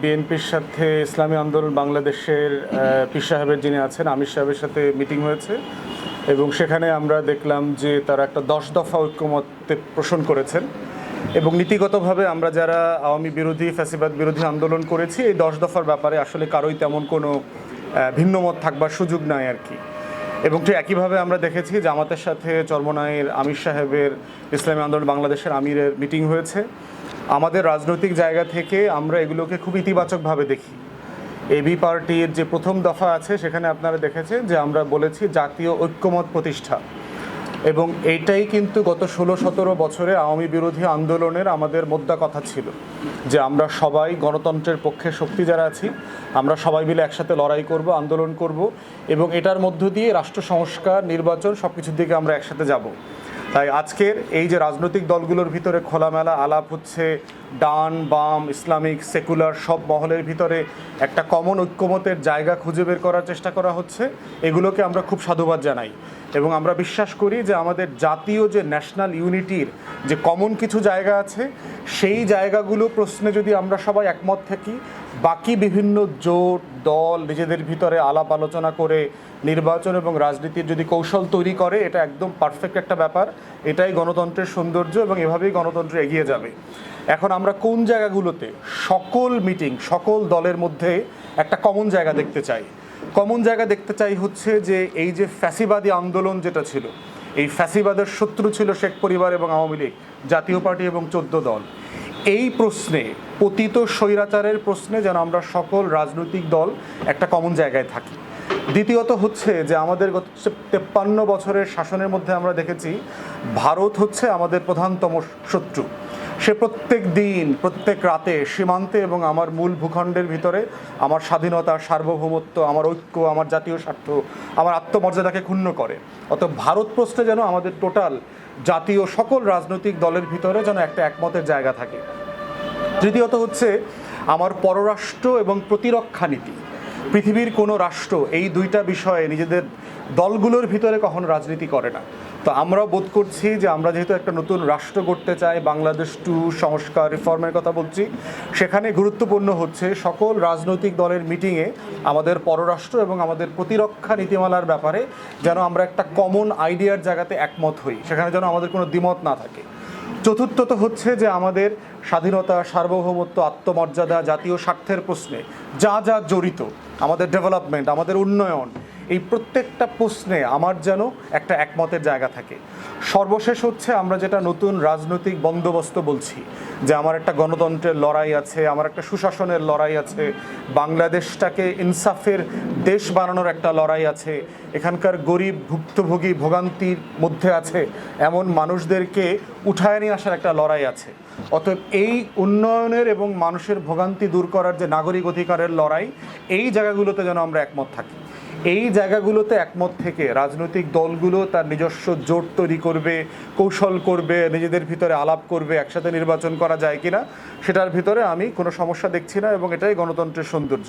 বিএনপির সাথে ইসলামী আন্দোলন বাংলাদেশের পীর সাহেবের যিনি আছেন, আমির সাহেবের সাথে মিটিং হয়েছে এবং সেখানে আমরা দেখলাম যে তারা একটা দশ দফা ঐক্যমত্যে পোষণ করেছেন এবং নীতিগতভাবে আমরা যারা আওয়ামী বিরোধী, ফ্যাসিবাদ বিরোধী আন্দোলন করেছি, এই দশ দফার ব্যাপারে আসলে কারোই তেমন কোনো ভিন্নমত থাকবার সুযোগ নাই আর কি। এবং ঠিক একইভাবে আমরা দেখেছি জামাতের সাথে চর্মনায়ের আমির সাহেবের ইসলামী আন্দোলন বাংলাদেশের আমিরের মিটিং হয়েছে। আমাদের রাজনৈতিক জায়গা থেকে আমরা এগুলোকে খুব ইতিবাচকভাবে দেখি। এবি পার্টির যে প্রথম দফা আছে, সেখানে আপনারা দেখেছেন যে আমরা বলেছি জাতীয় ঐক্যমত প্রতিষ্ঠা। এবং এইটাই কিন্তু গত ষোলো সতেরো বছরে আওয়ামী বিরোধী আন্দোলনের আমাদের মোদ্দা কথা ছিল। যে আমরা সবাই গণতন্ত্রের পক্ষে শক্তি যারা আছি, আমরা সবাই মিলে একসাথে লড়াই করব, আন্দোলন করব এবং এটার মধ্য দিয়ে রাষ্ট্র সংস্কার, নির্বাচন সব কিছুর দিকে আমরা একসাথে যাব। তাই আজকের এই যে রাজনৈতিক দলগুলোর ভিতরে খোলামেলা আলাপ হচ্ছে, ডান, বাম, ইসলামিক, সেকুলার সব মহলের ভিতরে একটা কমন ঐক্যমতের জায়গা খুঁজে বের করার চেষ্টা করা হচ্ছে, এগুলোকে আমরা খুব সাধুবাদ জানাই। এবং আমরা বিশ্বাস করি যে আমাদের জাতীয় যে ন্যাশনাল ইউনিটির যে কমন কিছু জায়গা আছে, সেই জায়গাগুলো প্রশ্নে যদি আমরা সবাই একমত থাকি, বাকি বিভিন্ন জোট, দল নিজেদের ভিতরে আলাপ আলোচনা করে নির্বাচন এবং রাজনীতির যদি কৌশল তৈরি করে, এটা একদম পারফেক্ট একটা ব্যাপার। এটাই গণতন্ত্রের সৌন্দর্য এবং এভাবেই গণতন্ত্র এগিয়ে যাবে। এখন আমরা কোন জায়গাগুলোতে সকল মিটিং সকল দলের মধ্যে একটা কমন জায়গা দেখতে চাই? কমন জায়গা দেখতে চাই হচ্ছে যে, এই যে ফ্যাসিবাদী আন্দোলন যেটা ছিল, এই ফ্যাসিবাদের শত্রু ছিল শেখ পরিবার এবং আওয়ামী লীগ, জাতীয় পার্টি এবং চোদ্দ দল। এই প্রশ্নে, পতিত স্বৈরাচারের প্রশ্নে যেন আমরা সকল রাজনৈতিক দল একটা কমন জায়গায় থাকি। দ্বিতীয়ত হচ্ছে যে আমাদের গত তেপ্পান্ন বছরের শাসনের মধ্যে আমরা দেখেছি, ভারত হচ্ছে আমাদের প্রধানতম শত্রু। সে প্রত্যেক দিন, প্রত্যেক রাতে সীমান্তে এবং আমার মূল ভূখণ্ডের ভিতরে আমার স্বাধীনতা সার্বভৌমত্ব, আমার ঐক্য, আমার জাতীয় স্বার্থ, আমার আত্মমর্যাদাকে ক্ষুণ্ণ করে। অত ভারত প্রশ্নে যেন আমাদের টোটাল জাতীয় সকল রাজনৈতিক দলের ভিতরে যেন একটা একমতের জায়গা থাকে। তৃতীয়ত হচ্ছে, আমার পররাষ্ট্র এবং প্রতিরক্ষা নীতি। পৃথিবীর কোনো রাষ্ট্র এই দুইটা বিষয়ে নিজেদের দলগুলোর ভিতরে কখনো রাজনীতি করে না। তো আমরা বোধ করছি যে আমরা যেহেতু একটা নতুন রাষ্ট্র করতে চাই, বাংলাদেশ টু সংস্কার রিফর্মের কথা বলছি, সেখানে গুরুত্বপূর্ণ হচ্ছে সকল রাজনৈতিক দলের মিটিংয়ে আমাদের পররাষ্ট্র এবং আমাদের প্রতিরক্ষা নীতিমালার ব্যাপারে যেন আমরা একটা কমন আইডিয়ার জায়গাতে একমত হই, সেখানে যেন আমাদের কোনো দ্বিমত না থাকে। চতুর্থত হচ্ছে যে আমাদের স্বাধীনতা, সার্বভৌমত্ব, আত্মমর্যাদা জাতীয় স্বার্থের প্রশ্নে যা যা জড়িত, আমাদের ডেভেলপমেন্ট আমাদের উন্নয়ন, এই প্রত্যেকটা প্রশ্নে আমার যেন একটা একমতের জায়গা থাকে। সর্বশেষ হচ্ছে আমরা যেটা নতুন রাজনৈতিক বন্দোবস্ত বলছি, যে আমার একটা গণতন্ত্রের লড়াই আছে, আমার একটা সুশাসনের লড়াই আছে, বাংলাদেশটাকে ইনসাফের দেশ বানানোর একটা লড়াই আছে, এখানকার গরিব ভুক্তভোগী ভোগান্তির মধ্যে আছে, এমন মানুষদেরকে উঠায় নিয়ে আসার একটা লড়াই আছে। অতএব এই উন্নয়নের এবং মানুষের ভোগান্তি দূর করার যে নাগরিক অধিকারের লড়াই, এই জায়গাগুলোতে যেন আমরা একমত থাকি। এই জায়গাগুলোতে একমত থেকে রাজনৈতিক দলগুলো তার নিজস্ব জোট তৈরি করবে, কৌশল করবে, নিজেদের ভিতরে আলাপ করবে, একসাথে নির্বাচন করা যায় কিনা, সেটার ভিতরে আমি কোনো সমস্যা দেখছি না এবং এটাই গণতন্ত্রের সৌন্দর্য।